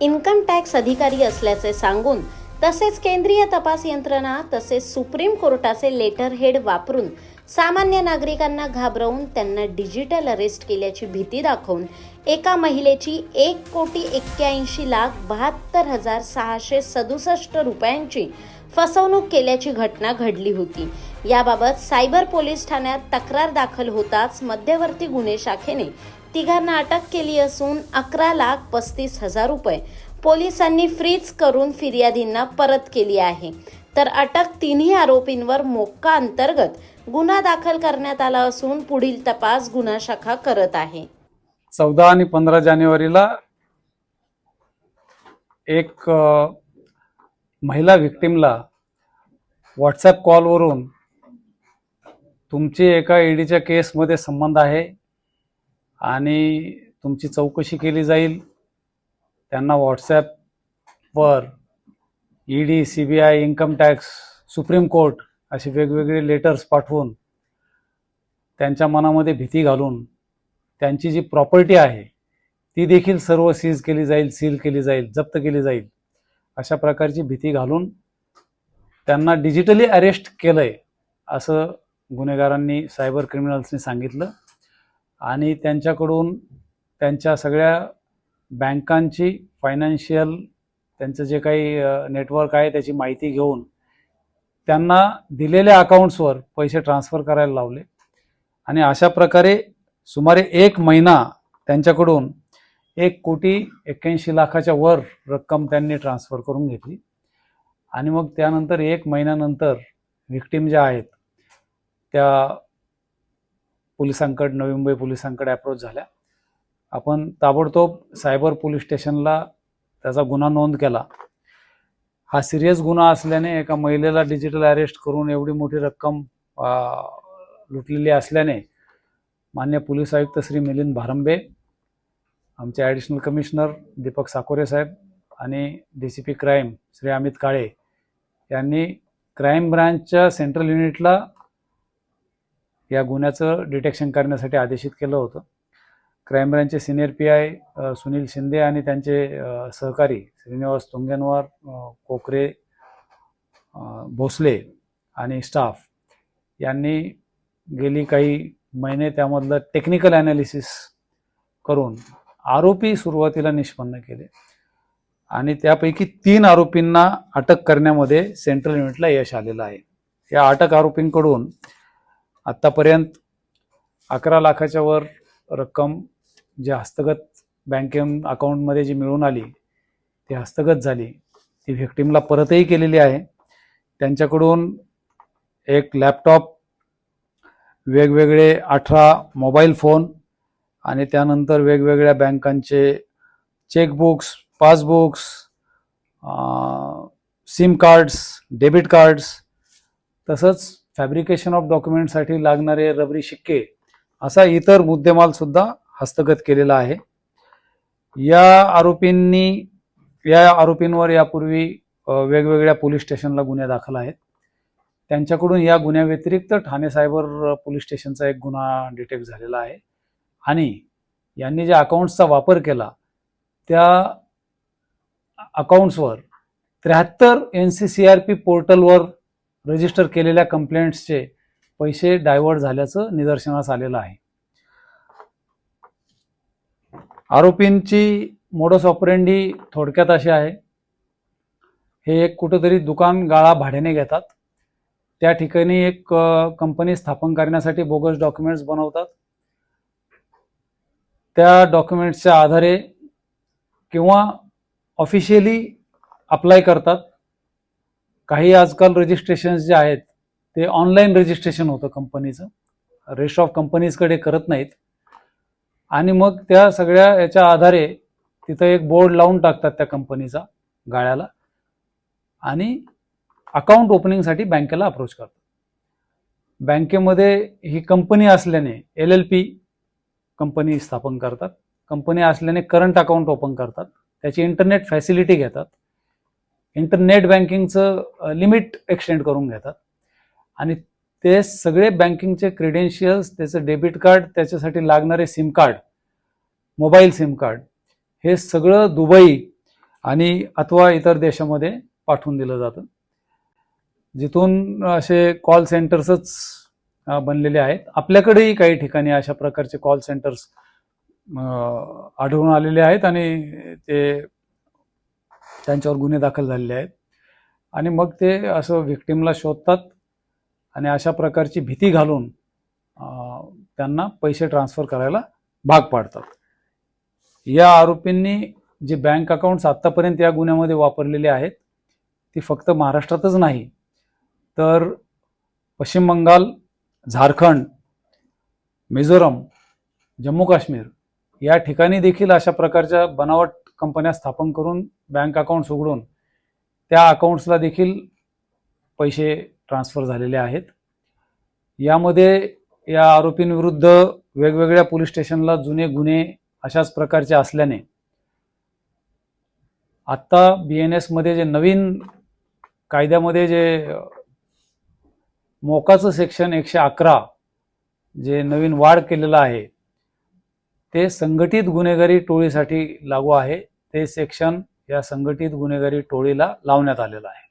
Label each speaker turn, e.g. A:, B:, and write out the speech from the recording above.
A: Income tax अधिकारी असल्याचे सांगून तसेच केंद्रीय तपास यंत्रणा तसेच सुप्रीम कोर्टाचे लेटर हेड वापरून सामान्य नागरिकांना घाबरवून त्यांना डिजिटल अरेस्ट केल्याची भीती दाखवून एका महिलेची एक कोटी एक्क्याऐंशी लाख बहात्तर हजार सहाशे सदुसष्ट रुपयांची फसवणूक केल्याची घटना घडली होती. याबाबत सायबर पोलीस ठाण्यात तक्रार दाखल होताच मध्यवर्ती गुन्हे शाखेने तिघांना अटक केली असून अकरा लाख पस्तीस हजार रुपये. पोलिसांनी फ्रीज करून फिर्यादींना परत केली आहे. तर अटक तिन्ही आरोपींवर मोक्का अंतर्गत गुन्हा दाखल करण्यात आला असून पुढील तपास गुन्हा शाखा करत आहे.
B: चौदा आणि पंधरा जानेवारीला एक महिला विक्टीमला व्हॉट्सॲप कॉलवरून तुमची एका ईडीच्या केसमध्ये संबंध आहे. आणि तुमची चौकशी केली जाईल. त्यांना व्हॉट्सॲपवर E D C B I income tax supreme court असे वेगवेगळे लेटर्स पाठवून त्यांच्या मनामध्ये भीती घालून त्यांची जी प्रॉपर्टी आहे ती देखील सर्व सीज केली जाईल सील केली जाईल जप्त केली जाईल अशा प्रकारची भीती घालून त्यांना डिजिटली अरेस्ट केलं आहे असं गुन्हेगारांनी सायबर क्रिमिनल्सनी सांगितलं. आणि त्यांच्याकडून त्यांच्या सगळ्या बँकांची फायनान्शियल त्यांचं जे काही नेटवर्क आहे त्याची माहिती घेऊन त्यांना दिलेल्या अकाउंट्सवर पैसे ट्रान्स्फर करायला लावले. आणि अशा प्रकारे सुमारे एक महिना त्यांच्याकडून एक कोटी एक्क्याऐंशी लाखाच्या वर रक्कम त्यांनी ट्रान्स्फर करून घेतली. आणि मग त्यानंतर एक महिन्यानंतर व्हिक्टीम ज्या आहेत त्या पोलिसांकडे नवी मुंबई पोलिसांकडे अप्रोच झाल्या. आपण ताबडतोब सायबर पोलीस स्टेशनला त्याचा गुन्हा नोंद केला. हा सिरियस गुन्हा असल्याने एका महिलेला डिजिटल अरेस्ट करून एवढी मोठी रक्कम लुटलेली असल्याने मान्य पोलीस आयुक्त श्री मिलिंद भारंबे आमचे ॲडिशनल कमिशनर दीपक साकोरे साहेब आणि D C P crime Shri Amit Kale यांनी क्राईम ब्रांचच्या सेंट्रल युनिटला या गुन्ह्याचं डिटेक्शन करण्यासाठी आदेशित केलं होतं. Crime ब्रँचचे senior P I Sunil Shinde आणि त्यांचे सहकारी श्रीनिवास तुंगेनवार कोकरे भोसले आणि स्टाफ यांनी गेली काही महिने त्यामधलं टेक्निकल ॲनालिसिस करून आरोपी सुरुवातीला निष्पन्न केले आणि त्यापैकी तीन आरोपींना अटक करण्यामध्ये सेंट्रल युनिटला यश आलेलं आहे. या अटक आरोपींकडून आत्तापर्यंत अकरा लाखाच्या वर रक्कम जी हस्तगत बँके अकाउंटमध्ये जी मिळून आली ती हस्तगत झाली. ती व्हिक्टीमला परतही केलेली आहे. त्यांच्याकडून एक लॅपटॉप वेगवेगळे अठरा मोबाईल फोन आणि त्यानंतर वेगवेगळ्या बँकांचे chequebooks passbooks SIM cards debit cards तसंच फॅब्रिकेशन ऑफ डॉक्युमेंटसाठी लागणारे रबरी शिक्के असा इतर मुद्देमाल सुद्धा हस्तगत केलेला आहे. या आरोपींनी या आरोपींवर यापूर्वी वेगवेगळ्या पोलीस स्टेशनला गुन्हे दाखल आहेत. त्यांच्याकडून या गुन्ह्याव्यतिरिक्त ठाणे सायबर पोलीस स्टेशनचा एक गुन्हा डिटेक्ट झालेला आहे. आणि यांनी ज्या अकाउंट्सचा वापर केला त्या अकाउंट्सवर त्र्याहत्तर N C C R P पोर्टलवर रजिस्टर केलेल्या कंप्लेंट्सचे पैसे डायव्हर्ट झाल्याचं निदर्शनास आलेलं आहे. आरोपींची मोडस ऑपरेंडी थोडक्यात अशी आहे. हे एक कुठंतरी दुकान गाळा भाड्याने घेतात. त्या ठिकाणी एक कंपनी स्थापन करण्यासाठी बोगस डॉक्युमेंट्स बनवतात. त्या डॉक्युमेंट्सच्या आधारे किंवा ऑफिशियली अप्लाय करतात. काही आजकाल रजिस्ट्रेशन जे आहेत ते ऑनलाईन रजिस्ट्रेशन होतं कंपनीचं रेस्ट ऑफ कंपनीजकडे करत नाहीत. आणि मग त्या सगळ्या याच्या आधारे तिथं एक बोर्ड लावून टाकतात त्या कंपनीचा गाळ्याला. आणि अकाउंट ओपनिंगसाठी बँकेला अप्रोच करतात. बँकेमध्ये ही कंपनी असल्याने एल एल पी कंपनी स्थापन करतात. कंपनी असल्याने करंट अकाउंट ओपन करतात. त्याची इंटरनेट फॅसिलिटी घेतात. इंटरनेट बँकिंगचं लिमिट एक्सटेंड करून घेतात. आणि ते सगळे बँकिंगचे क्रेडेन्शियल्स त्याचं डेबिट कार्ड त्याच्यासाठी लागणारे sim card mobile sim card हे सगळं दुबई आणि अथवा इतर देशामध्ये पाठवून दिलं जातं. जिथून असे कॉल सेंटर्सच बनलेले आहेत. आपल्याकडेही काही ठिकाणी अशा प्रकारचे कॉल सेंटर्स आढळून आलेले आहेत आणि ते त्यांच्यावर गुन्हे दाखल झालेले आहेत. आणि मग ते असं व्हिक्टीमला शोधतात आणि अशा प्रकारची भीती घालून त्यांना पैसे ट्रान्सफर करायला भाग पाडतात. या आरोपींनी जे बँक अकाउंट्स आत्तापर्यंत या गुन्ह्यामध्ये वापरलेले आहेत ती फक्त महाराष्ट्रातच नाही तर पश्चिम बंगाल झारखंड मिझोरम जम्मू काश्मीर या ठिकाणी देखील अशा प्रकारच्या बनावट कंपन्या स्थापन करून बँक अकाउंट्स उघडून त्या अकाउंट्सला देखील पैसे ट्रान्सफर झालेले आहेत. यामध्ये या आरोपींविरुद्ध वेगवेगळ्या पोलीस स्टेशनला जुने गुन्हे अशाच प्रकारचे असल्याने आत्ता बी एन एसमध्ये जे नवीन कायद्यामध्ये जे मोकाचं सेक्शन एकशे अकरा जे नवीन वाढ केलेलं आहे ते संघटित गुन्हेगारी टोळीसाठी लागू आहे. ते सेक्शन या संघटित गुन्हेगारी टोळीला लावण्यात आलेलं आहे.